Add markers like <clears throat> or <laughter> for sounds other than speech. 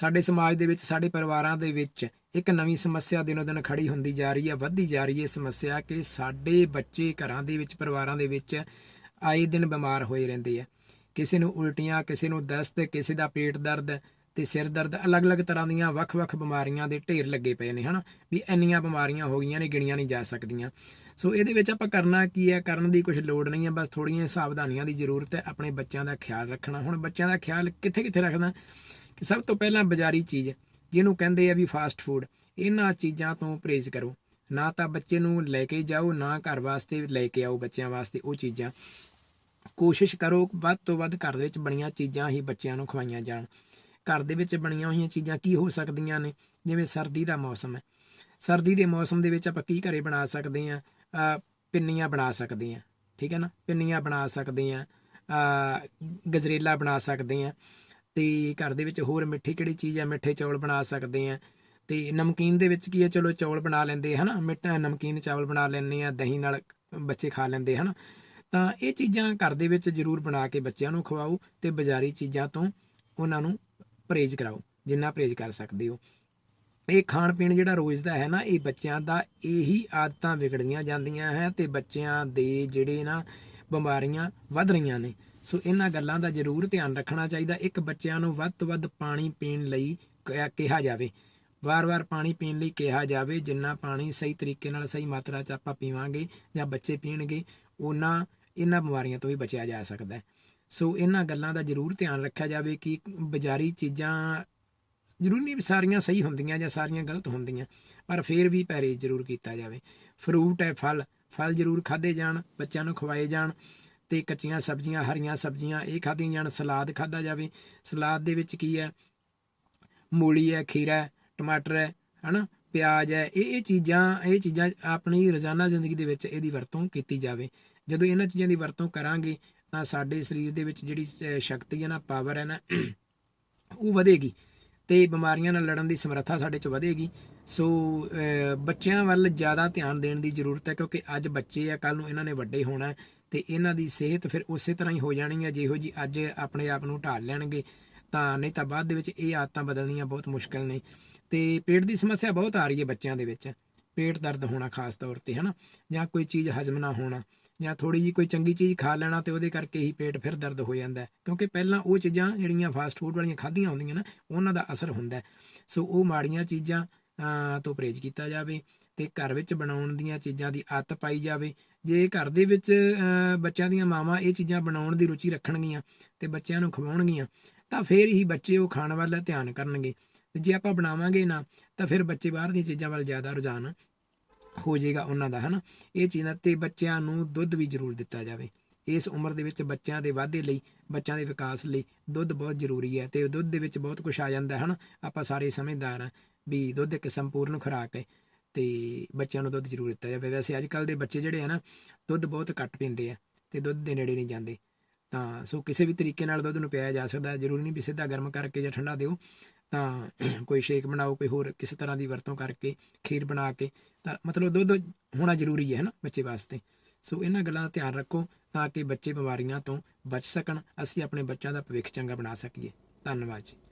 ਸਾਡੇ ਸਮਾਜ ਦੇ ਵਿੱਚ, ਸਾਡੇ ਪਰਿਵਾਰਾਂ ਦੇ ਵਿੱਚ ਇੱਕ ਨਵੀਂ ਸਮੱਸਿਆ ਦਿਨੋ ਦਿਨ ਖੜੀ ਹੁੰਦੀ ਜਾ ਰਹੀ ਹੈ, ਵੱਧਦੀ ਜਾ ਰਹੀ ਹੈ ਸਮੱਸਿਆ ਕਿ ਸਾਡੇ ਬੱਚੇ ਘਰਾਂ ਦੇ ਵਿੱਚ, ਪਰਿਵਾਰਾਂ ਦੇ ਵਿੱਚ ਆਏ ਦਿਨ ਬਿਮਾਰ ਹੋਏ ਰਹਿੰਦੇ ਆ। ਕਿਸੇ ਨੂੰ ਉਲਟੀਆਂ, ਕਿਸੇ ਨੂੰ ਦਸਤ, ਕਿਸੇ ਦਾ ਪੇਟ ਦਰਦ ਤੇ ਸਿਰ ਦਰਦ, ਅਲੱਗ-ਅਲੱਗ ਤਰ੍ਹਾਂ ਦੀਆਂ ਵੱਖ-ਵੱਖ ਬਿਮਾਰੀਆਂ ਦੇ ਢੇਰ ਲੱਗੇ ਪਏ ਨੇ, ਹਨਾ? ਵੀ ਇੰਨੀਆਂ ਬਿਮਾਰੀਆਂ ਹੋ ਗਈਆਂ ਨੇ, ਗਿਣੀਆਂ ਨਹੀਂ ਜਾ ਸਕਦੀਆਂ। ਸੋ ਇਹਦੇ ਵਿੱਚ ਆਪਾਂ ਕਰਨਾ ਕੀ ਹੈ? ਕਰਨ ਦੀ ਕੁਝ ਲੋੜ ਨਹੀਂ ਹੈ, ਬਸ ਥੋੜੀਆਂ ਸਾਵਧਾਨੀਆਂ ਦੀ ਜ਼ਰੂਰਤ ਹੈ, ਆਪਣੇ ਬੱਚਿਆਂ ਦਾ ਖਿਆਲ ਰੱਖਣਾ। ਹੁਣ ਬੱਚਿਆਂ ਦਾ ਖਿਆਲ ਕਿੱਥੇ-ਕਿੱਥੇ ਰੱਖਣਾ? ਕਿ ਸਭ ਤੋਂ ਪਹਿਲਾਂ ਬਾਜ਼ਾਰੀ ਚੀਜ਼, ਜਿਹਨੂੰ ਕਹਿੰਦੇ ਆ ਵੀ ਫਾਸਟ ਫੂਡ ਇਹਨਾਂ ਚੀਜ਼ਾਂ ਤੋਂ ਪਰਹੇਜ਼ ਕਰੋ। ਨਾ ਤਾਂ ਬੱਚੇ ਨੂੰ ਲੈ ਕੇ ਜਾਓ, ਨਾ ਘਰ ਵਾਸਤੇ ਲੈ ਕੇ ਆਓ ਬੱਚਿਆਂ ਵਾਸਤੇ ਉਹ ਚੀਜ਼ਾਂ। ਕੋਸ਼ਿਸ਼ ਕਰੋ ਵੱਧ ਤੋਂ ਵੱਧ ਘਰ ਦੇ ਵਿੱਚ ਬਣੀਆਂ ਚੀਜ਼ਾਂ ਹੀ ਬੱਚਿਆਂ ਨੂੰ ਖਵਾਈਆਂ ਜਾਣ। ਘਰ ਦੇ ਵਿੱਚ ਬਣੀਆਂ ਹੋਈਆਂ ਚੀਜ਼ਾਂ ਕੀ ਹੋ ਸਕਦੀਆਂ ਨੇ? ਜਿਵੇਂ ਸਰਦੀ ਦਾ ਮੌਸਮ ਹੈ। ਸਰਦੀ ਦੇ ਮੌਸਮ ਦੇ ਵਿੱਚ ਆਪਾਂ ਕੀ ਘਰੇ ਬਣਾ ਸਕਦੇ ਆ ਪਿੰਨੀਆਂ ਬਣਾ ਸਕਦੇ ਆ ਠੀਕ ਹੈ ਨਾ? ਪਿੰਨੀਆਂ ਬਣਾ ਸਕਦੇ ਆ ਗਜਰੇਲਾ ਬਣਾ ਸਕਦੇ ਆ ਤੇ ਘਰ ਦੇ ਵਿੱਚ ਹੋਰ ਮਿੱਠੀ ਕਿਹੜੀ ਚੀਜ਼ ਹੈ ਮਿੱਠੇ ਚੌਲ ਬਣਾ ਸਕਦੇ ਆ। ਤੇ ਨਮਕੀਨ ਦੇ ਵਿੱਚ ਕੀ ਹੈ ਚਲੋ ਚੌਲ ਬਣਾ ਲੈਂਦੇ ਹਨਾ। ਮਿੱਠਾ, ਨਮਕੀਨ ਚਾਵਲ ਬਣਾ ਲੈਂਦੇ ਆ, ਦਹੀਂ ਨਾਲ ਬੱਚੇ ਖਾ ਲੈਂਦੇ ਹਨਾ। ਤਾਂ ਇਹ ਚੀਜ਼ਾਂ ਘਰ ਦੇ ਵਿੱਚ ਜ਼ਰੂਰ ਬਣਾ ਕੇ ਬੱਚਿਆਂ ਨੂੰ ਖਵਾਓ ਤੇ ਬਾਜ਼ਾਰੀ ਚੀਜ਼ਾਂ ਤੋਂ ਉਹਨਾਂ ਨੂੰ ਪਰਹੇਜ਼ ਕਰਾਓ, ਜਿੰਨਾ ਪਰਹੇਜ਼ ਕਰ ਸਕਦੇ ਹੋ। ਇਹ ਖਾਣ ਪੀਣ ਜਿਹੜਾ ਰੋਜ਼ ਦਾ ਹੈ ਨਾ, ਇਹ ਬੱਚਿਆਂ ਦਾ ਇਹੀ ਆਦਤਾਂ ਵਿਗੜੀਆਂ ਜਾਂਦੀਆਂ ਹੈ ਤੇ ਬੱਚਿਆਂ ਦੇ ਜਿਹੜੇ ਨਾ ਬਿਮਾਰੀਆਂ ਵੱਧ ਰਹੀਆਂ ਨੇ। ਸੋ ਇਹਨਾਂ ਗੱਲਾਂ ਦਾ ਜ਼ਰੂਰ ਧਿਆਨ ਰੱਖਣਾ ਚਾਹੀਦਾ। ਇੱਕ ਬੱਚਿਆਂ ਨੂੰ ਵੱਧ ਤੋਂ ਵੱਧ ਪਾਣੀ ਪੀਣ ਲਈ ਕਿਹਾ- ਕਿਹਾ ਜਾਵੇ। ਵਾਰ-ਵਾਰ ਪਾਣੀ ਪੀਣ ਲਈ ਕਿਹਾ ਜਾਵੇ, ਜਿੰਨਾ ਪਾਣੀ ਸਹੀ ਤਰੀਕੇ ਨਾਲ, ਸਹੀ ਮਾਤਰਾ 'ਚ ਆਪਾਂ ਪੀਵਾਂਗੇ ਜਾਂ ਬੱਚੇ ਪੀਣਗੇ ਉਹਨਾਂ ਇਹਨਾਂ ਬਿਮਾਰੀਆਂ ਤੋਂ ਵੀ ਬਚਿਆ ਜਾ ਸਕਦਾ ਹੈ। ਸੋ ਇਹਨਾਂ ਗੱਲਾਂ ਦਾ ਜ਼ਰੂਰ ਧਿਆਨ ਰੱਖਿਆ ਜਾਵੇ ਕਿ ਬਾਜ਼ਾਰੀ ਚੀਜ਼ਾਂ ਜ਼ਰੂਰੀ ਨਹੀਂ, ਸਾਰੀਆਂ ਸਹੀ ਹੁੰਦੀਆਂ ਜਾਂ ਸਾਰੀਆਂ ਗਲਤ ਹੁੰਦੀਆਂ, ਪਰ ਫਿਰ ਵੀ ਪਰਹੇਜ਼ ਜ਼ਰੂਰ ਕੀਤਾ ਜਾਵੇ। ਫਰੂਟ ਹੈ, ਫਲ। ਫਲ ਜ਼ਰੂਰ ਖਾਦੇ ਜਾਣ, ਬੱਚਿਆਂ ਨੂੰ ਖਵਾਏ ਜਾਣ। ਤੇ ਕੱਚੀਆਂ ਸਬਜ਼ੀਆਂ, ਹਰੀਆਂ ਸਬਜ਼ੀਆਂ, ਇਹ ਖਾਧੀਆਂ ਜਾਣ, ਸਲਾਦ ਖਾਧਾ ਜਾਵੇ। ਸਲਾਦ ਦੇ ਵਿੱਚ ਕੀ ਹੈ? ਮੂਲੀ ਹੈ, ਖੀਰਾ ਹੈ, ਟਮਾਟਰ ਹੈ, ਹਨਾ? ਪਿਆਜ਼ ਹੈ। ਇਹ ਇਹ ਚੀਜ਼ਾਂ ਇਹ ਚੀਜ਼ਾਂ ਆਪਣੀ ਰੋਜ਼ਾਨਾ ਜ਼ਿੰਦਗੀ ਦੇ ਵਿੱਚ ਇਹਦੀ ਵਰਤੋਂ ਕੀਤੀ ਜਾਵੇ। ਜਦੋਂ ਇਹਨਾਂ ਚੀਜ਼ਾਂ ਦੀ ਵਰਤੋਂ ਕਰਾਂਗੇ, ਤਾਂ ਸਾਡੇ ਸਰੀਰ ਦੇ ਵਿੱਚ ਜਿਹੜੀ ਸ਼ਕਤੀ ਹੈ ਨਾ, ਪਾਵਰ ਹੈ ਨਾ, ਉਹ ਵਧੇਗੀ ਤੇ ਬਿਮਾਰੀਆਂ ਨਾਲ ਲੜਨ ਦੀ ਸਮਰੱਥਾ ਸਾਡੇ 'ਚ ਵਧੇਗੀ। ਸੋ ਬੱਚਿਆਂ ਵੱਲ ਜ਼ਿਆਦਾ ਧਿਆਨ ਦੇਣ ਦੀ ਜ਼ਰੂਰਤ ਹੈ, ਕਿਉਂਕਿ ਅੱਜ ਬੱਚੇ ਆ ਕੱਲ ਨੂੰ ਇਹਨਾਂ ਨੇ ਵੱਡੇ ਹੋਣਾ ਤੇ ਇਹਨਾਂ ਦੀ ਸਿਹਤ ਫਿਰ ਉਸੇ ਤਰ੍ਹਾਂ ਹੀ ਹੋ ਜਾਣੀ ਹੈ ਜਿਹੋ ਜੀ ਅੱਜ ਆਪਣੇ ਆਪ ਨੂੰ ਢਾਲ ਲੈਣਗੇ, ਤਾਂ ਨਹੀਂ ਤਾਂ ਬਾਅਦ ਦੇ ਵਿੱਚ ਇਹ ਆਦਤਾਂ ਬਦਲਣੀਆਂ ਬਹੁਤ ਮੁਸ਼ਕਲ ਨੇ। ਤੇ ਪੇਟ ਦੀ ਸਮੱਸਿਆ ਬਹੁਤ ਆ ਰਹੀ ਹੈ ਬੱਚਿਆਂ ਦੇ ਵਿੱਚ, ਪੇਟ ਦਰਦ ਹੋਣਾ ਖਾਸ ਤੌਰ ਤੇ, ਹਨਾ? ਜਾਂ ਕੋਈ ਚੀਜ਼ ਹਜ਼ਮ ਨਾ ਹੋਣਾ, ਜਾਂ ਥੋੜੀ ਜੀ ਕੋਈ ਚੰਗੀ ਚੀਜ਼ ਖਾ ਲੈਣਾ ਤੇ ਉਹਦੇ ਕਰਕੇ ਹੀ ਪੇਟ ਫਿਰ ਦਰਦ ਹੋ ਜਾਂਦਾ ਕਿਉਂਕਿ ਪਹਿਲਾਂ ਉਹ ਚੀਜ਼ਾਂ ਜਿਹੜੀਆਂ ਫਾਸਟ ਫੂਡ ਵਾਲੀਆਂ ਖਾਧੀਆਂ ਹੁੰਦੀਆਂ ਨਾ, ਉਹਨਾਂ ਦਾ ਅਸਰ ਹੁੰਦਾ ਸੋ ਉਹ ਮਾੜੀਆਂ ਚੀਜ਼ਾਂ ਤੋਂ ਪਰਹੇਜ਼ ਕੀਤਾ ਜਾਵੇ ਅਤੇ ਘਰ ਵਿੱਚ ਬਣਾਉਣ ਦੀਆਂ ਚੀਜ਼ਾਂ ਦੀ ਆਦਤ ਪਾਈ ਜਾਵੇ। ਜੇ ਘਰ ਦੇ ਵਿੱਚ ਬੱਚਿਆਂ ਦੀਆਂ ਮਾਵਾਂ ਇਹ ਚੀਜ਼ਾਂ ਬਣਾਉਣ ਦੀ ਰੁਚੀ ਰੱਖਣਗੀਆਂ ਅਤੇ ਬੱਚਿਆਂ ਨੂੰ ਖਵਾਉਣਗੀਆਂ, ਤਾਂ ਫਿਰ ਹੀ ਬੱਚੇ ਉਹ ਖਾਣ ਵੱਲ ਧਿਆਨ ਕਰਨਗੇ। ਤੇ ਜੇ ਆਪਾਂ ਬਣਾਵਾਂਗੇ ਨਾ, ਤਾਂ ਫਿਰ ਬੱਚੇ ਬਾਹਰ ਦੀਆਂ ਚੀਜ਼ਾਂ ਵੱਲ ਜ਼ਿਆਦਾ ਰੁਝਾਨ ਹੋ ਜਾਏਗਾ ਉਹਨਾਂ ਦਾ, ਹਨਾ? ਇਹ ਚੀਜ਼ਾਂ ਤੇ ਬੱਚਿਆਂ ਨੂੰ ਦੁੱਧ ਵੀ ਜ਼ਰੂਰ ਦਿੱਤਾ ਜਾਵੇ। ਇਸ ਉਮਰ ਦੇ ਵਿੱਚ ਬੱਚਿਆਂ ਦੇ ਵਾਧੇ ਲਈ, ਬੱਚਿਆਂ ਦੇ ਵਿਕਾਸ ਲਈ ਦੁੱਧ ਬਹੁਤ ਜ਼ਰੂਰੀ ਹੈ ਤੇ ਦੁੱਧ ਦੇ ਵਿੱਚ ਬਹੁਤ ਕੁਝ ਆ ਜਾਂਦਾ ਹੈ ਹਨਾ? ਆਪਾਂ ਸਾਰੇ ਸਮਝਦਾਰ ਹਾਂ। ਵੀ ਦੁੱਧ ਇੱਕ ਸੰਪੂਰਨ ਖੁਰਾਕ ਹੈ ਤੇ ਬੱਚਿਆਂ ਨੂੰ ਦੁੱਧ ਜ਼ਰੂਰ ਦਿੱਤਾ ਜਾਵੇ। ਵੈਸੇ ਅੱਜ ਕੱਲ ਦੇ ਬੱਚੇ ਜਿਹੜੇ ਆ ਨਾ, ਦੁੱਧ ਬਹੁਤ ਘੱਟ ਪੀਂਦੇ ਆ ਤੇ ਦੁੱਧ ਦੇ ਨੇੜੇ ਨਹੀਂ ਜਾਂਦੇ। ਤਾਂ ਸੋ ਕਿਸੇ ਵੀ ਤਰੀਕੇ ਨਾਲ ਦੁੱਧ ਨੂੰ ਪਿਆਇਆ ਜਾ ਸਕਦਾ, ਜ਼ਰੂਰੀ ਨਹੀਂ ਵੀ ਸਿੱਧਾ ਗਰਮ ਕਰਕੇ ਜਾਂ ਠੰਡਾ ਦਿਓ। ਤਾਂ <clears throat> ਕੋਈ ਸ਼ੇਕ ਬਣਾਓ, ਕੋਈ ਹੋਰ ਕਿਸੇ ਤਰ੍ਹਾਂ ਦੀ ਵਰਤੋਂ ਕਰਕੇ ਖੀਰ ਬਣਾ ਕੇ, ਤਾਂ ਮਤਲਬ ਦੁੱਧ ਹੋਣਾ ਜ਼ਰੂਰੀ ਹੈ ਨਾ ਬੱਚੇ ਵਾਸਤੇ। ਸੋ ਇਹਨਾਂ ਗੱਲਾਂ ਦਾ ਧਿਆਨ ਰੱਖੋ ਤਾਂ ਕਿ ਬੱਚੇ ਬਿਮਾਰੀਆਂ ਤੋਂ ਬਚ ਸਕਣ, ਅਸੀਂ ਆਪਣੇ ਬੱਚਿਆਂ ਦਾ ਭਵਿੱਖ ਚੰਗਾ ਬਣਾ ਸਕੀਏ। ਧੰਨਵਾਦ ਜੀ।